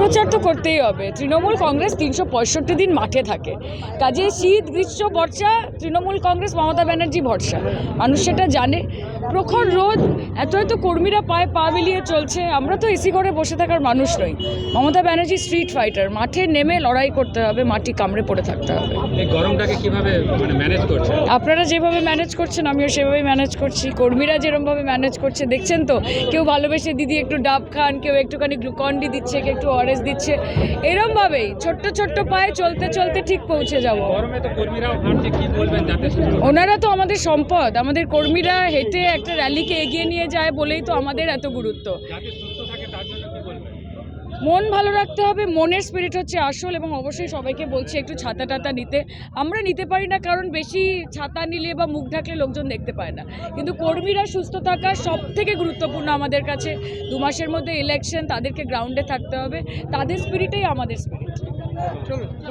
প্রচার তো করতেই হবে। তৃণমূল কংগ্রেস তিনশো পঁয়ষট্টি দিন মাঠে থাকে। কাজে শীত, গ্রীষ্ম, বর্ষা, তৃণমূল কংগ্রেস, মমতা ব্যানার্জি ভরসা। মানুষ সেটা জানে। প্রখর রোদ এত এত কর্মীরা পায়ে পা মিলিয়ে চলছে। আমরা তো এসি করে বসে থাকার মানুষ নই। মমতা ব্যানার্জি স্ট্রিট ফাইটার মাঠে নেমে লড়াই করতে হবে মাটি কামড়ে পড়ে থাকতে হবে। গরমটাকে কীভাবে মানে ম্যানেজ করছে আপনারা যেভাবে ম্যানেজ করছেন আমিও সেভাবে ম্যানেজ করছি। কর্মীরা যেরমভাবে ম্যানেজ করছে দেখছেন তো? কেউ ভালোবেসে দিদি একটু ডাব খান কেউ একটুখানি গ্লুকন ডি দিচ্ছে কেউ একটু অরেঞ্জ দিচ্ছে। এরমভাবেই ছোট্ট ছোট্ট পায়ে চলতে চলতে ঠিক পৌঁছে যাব। গরমে তো কর্মীরাও কি বলবেন? ওনারা তো আমাদের সম্পদ আমাদের কর্মীরা হেঁটে একটা র্যালিকে এগিয়ে নিয়ে যায় বলেই তো আমাদের এত গুরুত্ব। যাতে সুস্থ থাকে তার জন্য কি বলবেন? মন ভালো রাখতে হবে মনের স্পিরিট হচ্ছে আসল এবং অবশ্যই সবাইকে বলছি একটু ছাতা টাতা নিতে। আমরা নিতে পারি না কারণ বেশি ছাতা নিলে বা মুখ ঢাকলে লোকজন দেখতে পায় না। কিন্তু কর্মীরা সুস্থ থাকা সব থেকে গুরুত্বপূর্ণ আমাদের কাছে। দু মাসের মধ্যে ইলেকশন তাদেরকে গ্রাউন্ডে থাকতে হবে। তাদের স্পিরিটেই আমাদের স্পিরিট